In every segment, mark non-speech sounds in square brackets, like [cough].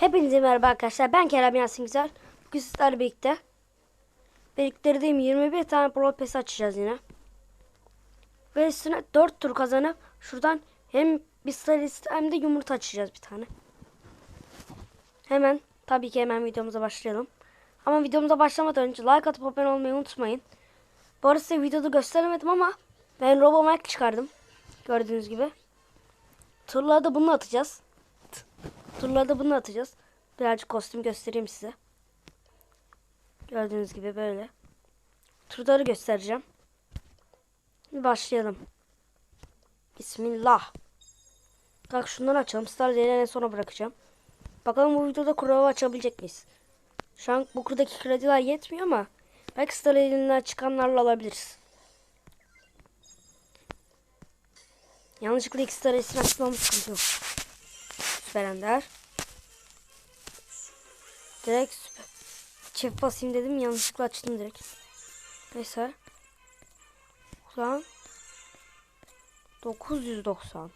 Hepinize merhaba arkadaşlar. Ben Kerem Yasin Güzel. Bugün sizlerle birlikte biriktirdiğim 21 tane Pro Pass açacağız yine. Ve üstüne 4 tur kazanıp şuradan hem bir sayısı hem de yumurta açacağız bir tane. Hemen tabii ki hemen videomuza başlayalım. Ama videomuza başlamadan önce like atıp abone olmayı unutmayın. Bu arada size videoda gösteremedim ama ben Robomac çıkardım. Gördüğünüz gibi. Turları da bunu atacağız. Turlarda bunu atacağız. Birazcık kostüm göstereyim size. Gördüğünüz gibi böyle. Turları göstereceğim. Başlayalım. Bismillah. Bak şunları açalım. Star en sona bırakacağım. Bakalım bu videoda kurava açabilecek miyiz? Şu an bu kurdaki krediler yetmiyor ama belki Star elinden çıkanlarla alabiliriz. Yanlışlıkla iki Star esini açmamız yok. Süper Ender. Direkt süper. Çift basayım dedim yanlışlıkla açtım direkt. Neyse. Şu an 990.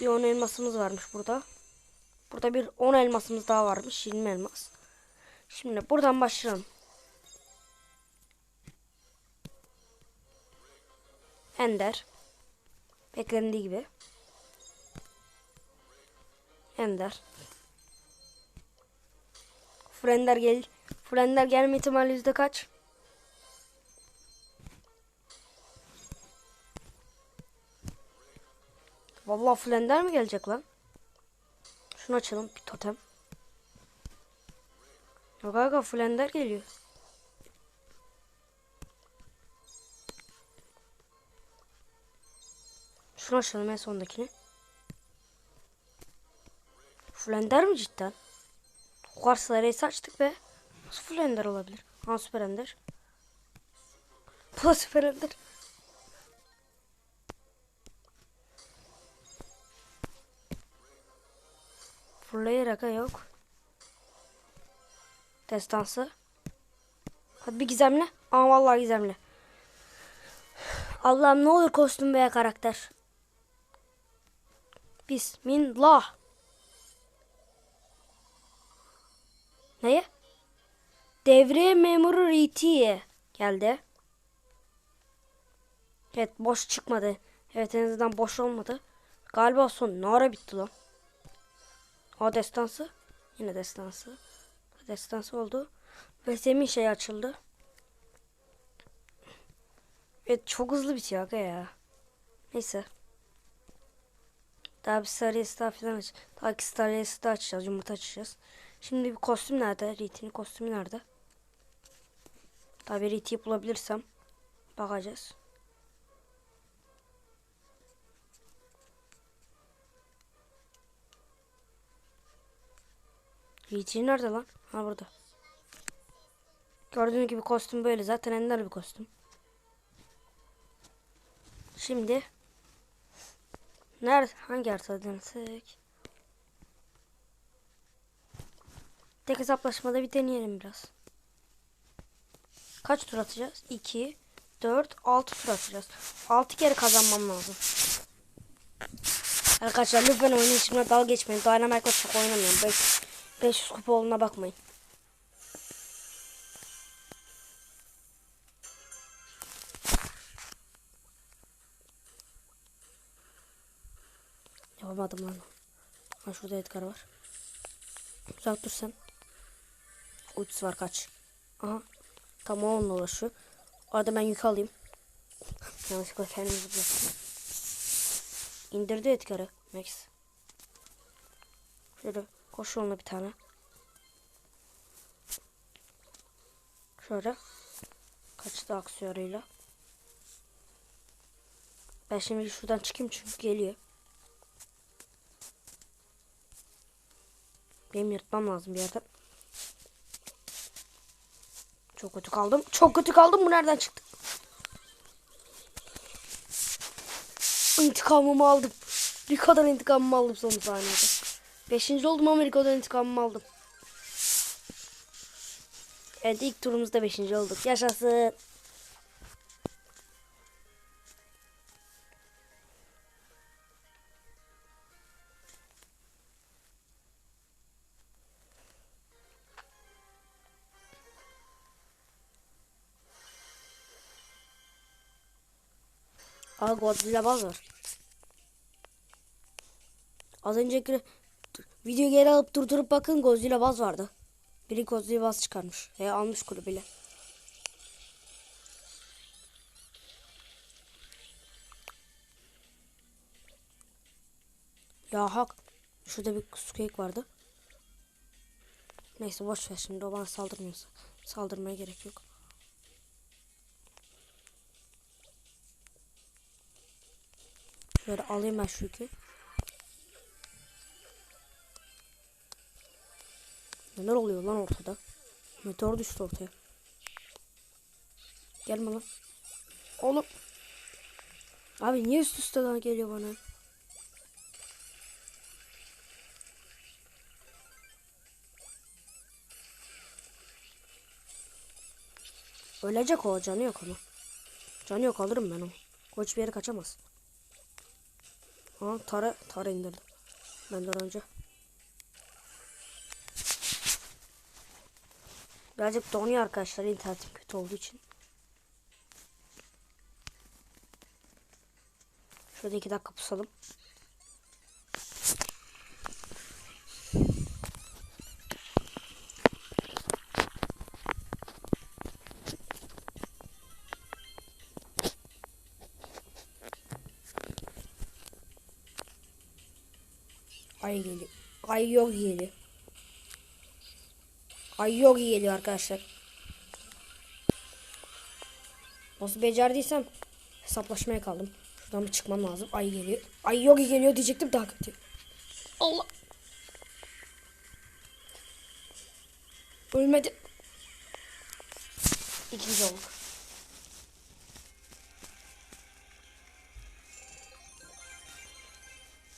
Bir 10 elmasımız varmış burada. Burada bir 10 elmasımız daha varmış. 20 elmas. Şimdi buradan başlayalım. Ender. Beklendiği gibi. Ender. Frender gel. Frender gelme ihtimali yüzde kaç? Vallahi Flender mi gelecek lan? Şunu açalım bir totem. Yok aga Flender geliyor. Şunu açalım en sondakini. Flender mi cidden? O kadar sarıyı açtık be. Nasıl Flender olabilir? Ha Süper Ender. Bu da Süper Ender. Fırlayır aga yok. Destansı. Hadi bir gizemli. Aa vallahi gizemli. Allah'ım ne olur kostüm veya karakter. Bismillah. Neye? Devre memuru RT geldi. Evet boş çıkmadı. Evet en azından boş olmadı. Galiba son ne ara bitti lan. O destansı. Yine destansı. Destansı oldu. Ve zemin şey açıldı. Evet çok hızlı bitiyor aga ya. Neyse. Daha bir sarıyası daha filan aç. Daha iki sarıyası daha açacağız. Yumurta açacağız. Şimdi bir kostüm nerede? Riti'nin kostümü nerede? Tabi Riti'yi bulabilirsem bakacağız. Riti nerede lan? Ha burada. Gördüğünüz gibi kostüm böyle. Zaten ender bir kostüm. Şimdi nerede? Hangi haritada denesek? Tek hesaplaşmada bir deneyelim biraz. Kaç tur atacağız? 2, 4, 6 tur atacağız. 6 kere kazanmam lazım. Arkadaşlar lütfen oyunun içimde dalga geçmeyin. Dynamite'la çok oynamıyorum. 5, 500 kupa olduğuna bakmayın. Yapamadım lan. Ha şurada Edgar var. Uzak dur sen. Ultisi var kaç. Aha. Tamam onunla uğraşıyor. Arada ben yük alayım. [laughs] Yanlışlıkla kendimizi bıraktım. İndirdi Edgar'ı. Max. Şöyle koş onunla bir tane. Şöyle. Kaçtı aksiyonuyla. Ben şimdi şuradan çıkayım çünkü geliyor. Benim yırtmam lazım bir yerden. Çok kötü kaldım. Çok kötü kaldım. Bu nereden çıktı? İntikamımı aldım. Rico'dan intikamımı aldım son saniyede. Beşinci oldum ama Rico'dan intikamımı aldım. Evet ilk turumuzda beşinci olduk. Yaşasın. Ha Godzilla baz var. Az önceki video geri alıp durdurup bakın Godzilla baz vardı. Biri Godzilla baz çıkarmış. He almış kulübüyle. Ya hak. Şurada bir squeak vardı. Neyse boş ver şimdi o bana saldırmıyorsa. Saldırmaya gerek yok. Şöyle alayım ben şu yükü. Neler oluyor lan ortada? Meteor düştü ortaya. Gelme lan. Oğlum. Abi niye üst üste lan geliyor bana? Ölecek o canı yok ama. Canı yok alırım ben onu. O hiçbir yere kaçamaz. Ha tara tara indirdim. Benden önce. Birazcık donuyor arkadaşlar internetim kötü olduğu için. Şöyle iki dakika pusalım. Ay geliyor. Ay yok geliyor. Ay yok geliyor arkadaşlar. Nasıl becerdiysem hesaplaşmaya kaldım. Şuradan bir çıkmam lazım. Ay geliyor. Ay yok geliyor diyecektim daha kötü. Allah. Ölmedi. İkinci olduk.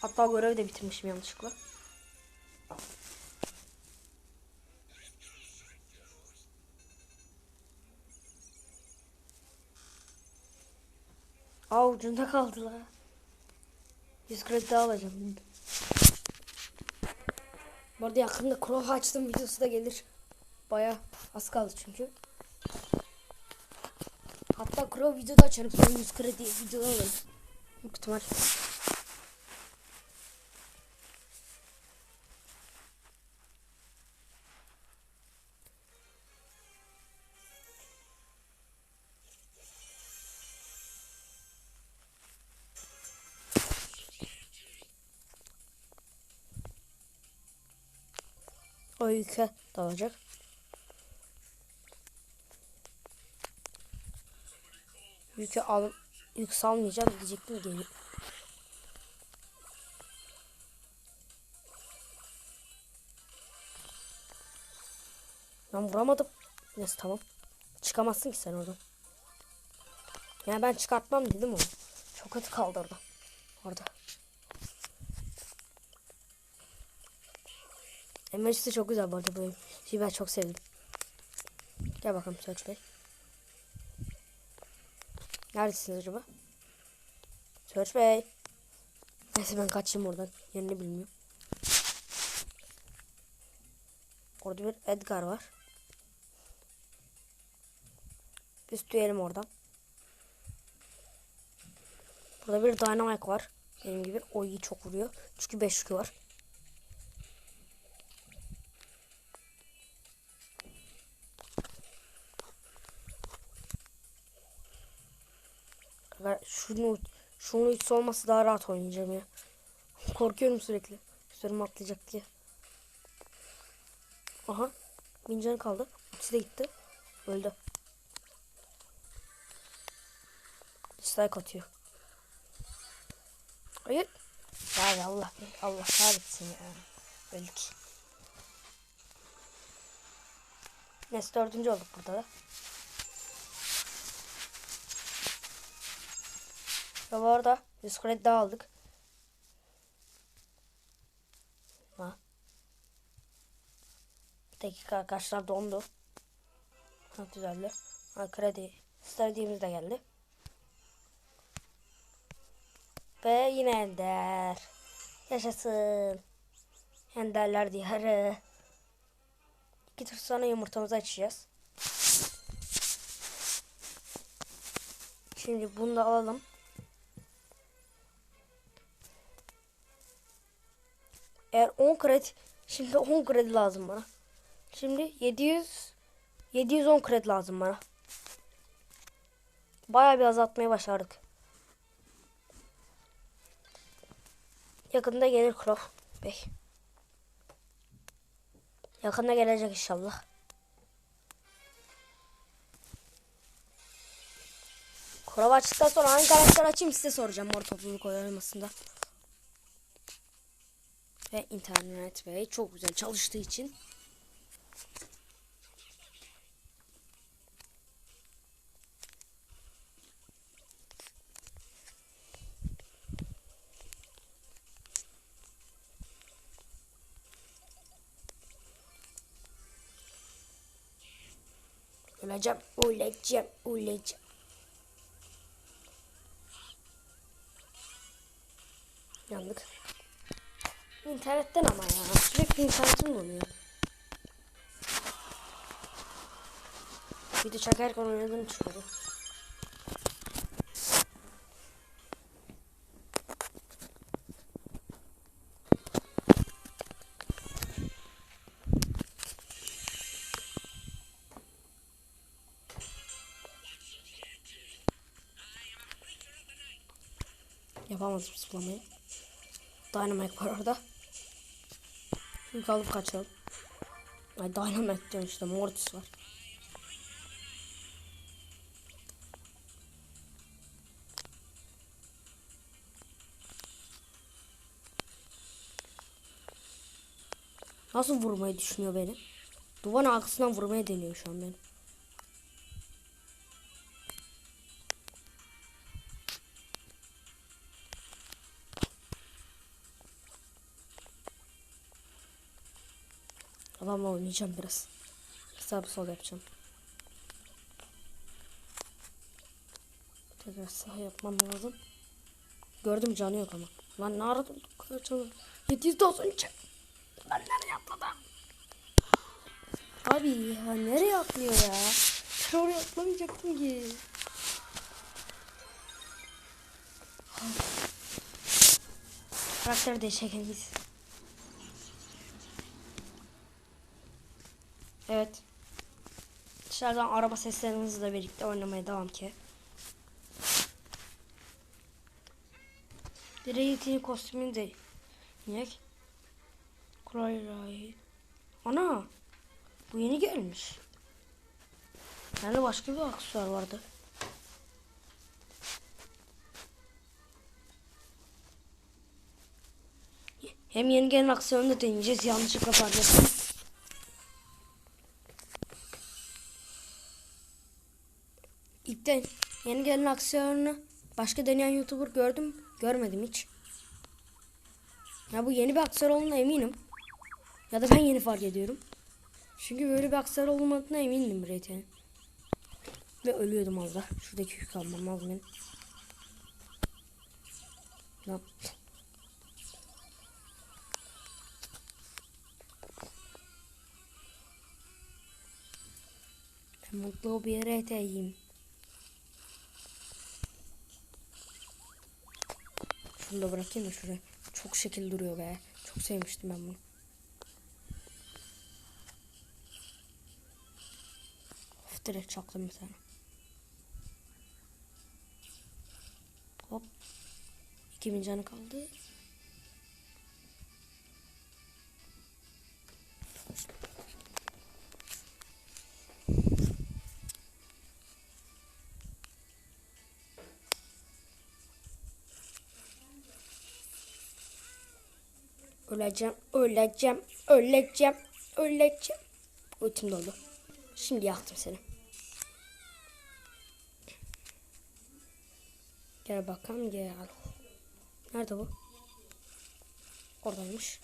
Hatta görevi de bitirmişim yanlışlıkla. Aa ucunda kaldılar. 100 kredi daha alacağım. Bu arada yakında Crow açtım videosu da gelir. Baya az kaldı çünkü. Hatta Crow videoda açarım sonra 100 kredi videoda alırım. Büyük. O yüke dalacak. Yükü al yük salmayacağım diyecektim geliyor. Ben vuramadım. Neyse tamam. Çıkamazsın ki sen oradan. Yani ben çıkartmam dedim onu. Çok kötü kaldı orada. Orada. Emojisi çok güzel bu arada bu şeyi ben çok sevdim. Gel bakalım Search Bey. Neredesiniz acaba? Search Bey. Neyse ben kaçayım oradan. Yerini bilmiyorum. Orada bir Edgar var. Biz tüyelim oradan. Burada bir Dynamite var. Benim gibi. O iyi çok vuruyor. Çünkü 5 yükü var. Ben şunu şunu hiç olması daha rahat oynayacağım ya. Korkuyorum sürekli. Üstlerime atlayacak diye. Aha. Mincan kaldı. İkisi de gitti. Öldü. Dislike atıyor. Hayır. Ya Allah Allah kahretsin ya. Öldük. Neyse dördüncü olduk burada da. Ve bu arada 100 kredi daha aldık. Ha. Bir dakika arkadaşlar dondu. Ha düzeldi. Ha kredi. İstediğimiz de geldi. Ve yine Ender. Yaşasın. Enderler diyarı. İki tur sonra yumurtamızı açacağız. Şimdi bunu da alalım. Eğer 10 kredi şimdi 10 kredi lazım bana. Şimdi 700 710 kredi lazım bana. Bayağı bir azaltmayı başardık. Yakında gelir Crow Bey. Yakında gelecek inşallah. Crow açtıktan sonra hangi karakter açayım size soracağım mor topluluk oynamasında. Ve internet ve çok güzel çalıştığı için. Öleceğim, öleceğim, öleceğim. Yandık. İnternetten ama ya. Sürekli internetim donuyor. Video çekerken oynadığım çıkıyordu. Yapamadım zıplamayı. Dynamite var orada. Yük alıp kaçalım. Ay Dynamite diyorum işte Mortis var. Nasıl vurmayı düşünüyor beni? Duvarın arkasından vurmaya deniyor şu an beni. Oynayacağım biraz. Sağ sol yapacağım. Tekrar sağ yapmam lazım. Gördüm canı yok ama. Lan ne aradım? Canı. 790 önce. Lan nereye atladı? Abi ya nereye atlıyor ya? Ben oraya atlamayacaktım ki. Karakter değişelim Evet. Dışarıdan araba seslerinizle birlikte oynamaya devam ki. Direğitin kostümünü de Niye? Kurayray. Ana. Bu yeni gelmiş. Yani başka bir aksesuar vardı. Hem yeni gelen aksiyonu da deneyeceğiz. Yanlışlıkla fark. İlkten yeni gelen aksiyonunu başka deneyen YouTuber gördüm. Görmedim hiç. Ya bu yeni bir aksiyon olduğuna eminim. Ya da ben yeni fark ediyorum. Çünkü böyle bir aksiyon olmadığına emindim Reyten. Ve ölüyordum az da. Şuradaki yük almam lazım benim. Lan. Mutlu bir yere. Şunu da bırakayım da şuraya. Çok şekil duruyor be. Çok sevmiştim ben bunu. Of direkt çaktım bir tane. Hop. 2000 canı kaldı. Öleceğim, öleceğim, öleceğim, öleceğim. Ultim doldu. Şimdi yaktım seni. Gel bakalım gel. Nerede bu? Oradaymış.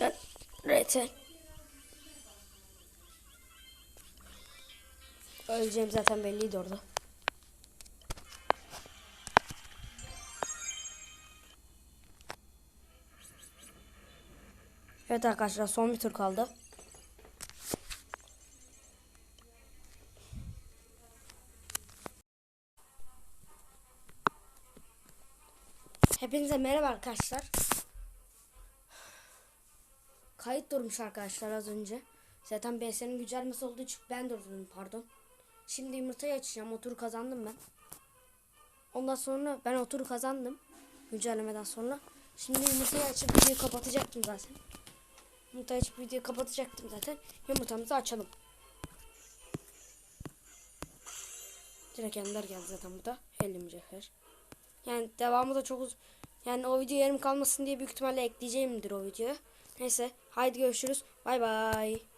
Ben Reten. Öleceğim zaten belliydi orada. Evet arkadaşlar son bir tur kaldı. Hepinize merhaba arkadaşlar. Kayıt durmuş arkadaşlar az önce. Zaten BS'nin güncellmesi olduğu için ben durdum pardon. Şimdi yumurtayı açacağım. O kazandım ben. Ondan sonra ben o kazandım. Güncellemeden sonra. Şimdi yumurtayı açıp videoyu kapatacaktım zaten. Yumurtayı açıp videoyu kapatacaktım zaten. Yumurtamızı açalım. Direkt Ender geldi zaten burada. 50 mücevher. Yani devamı da çok uz Yani o video yarım kalmasın diye büyük ihtimalle ekleyeceğimdir o videoyu. Neyse haydi görüşürüz. Bay bay.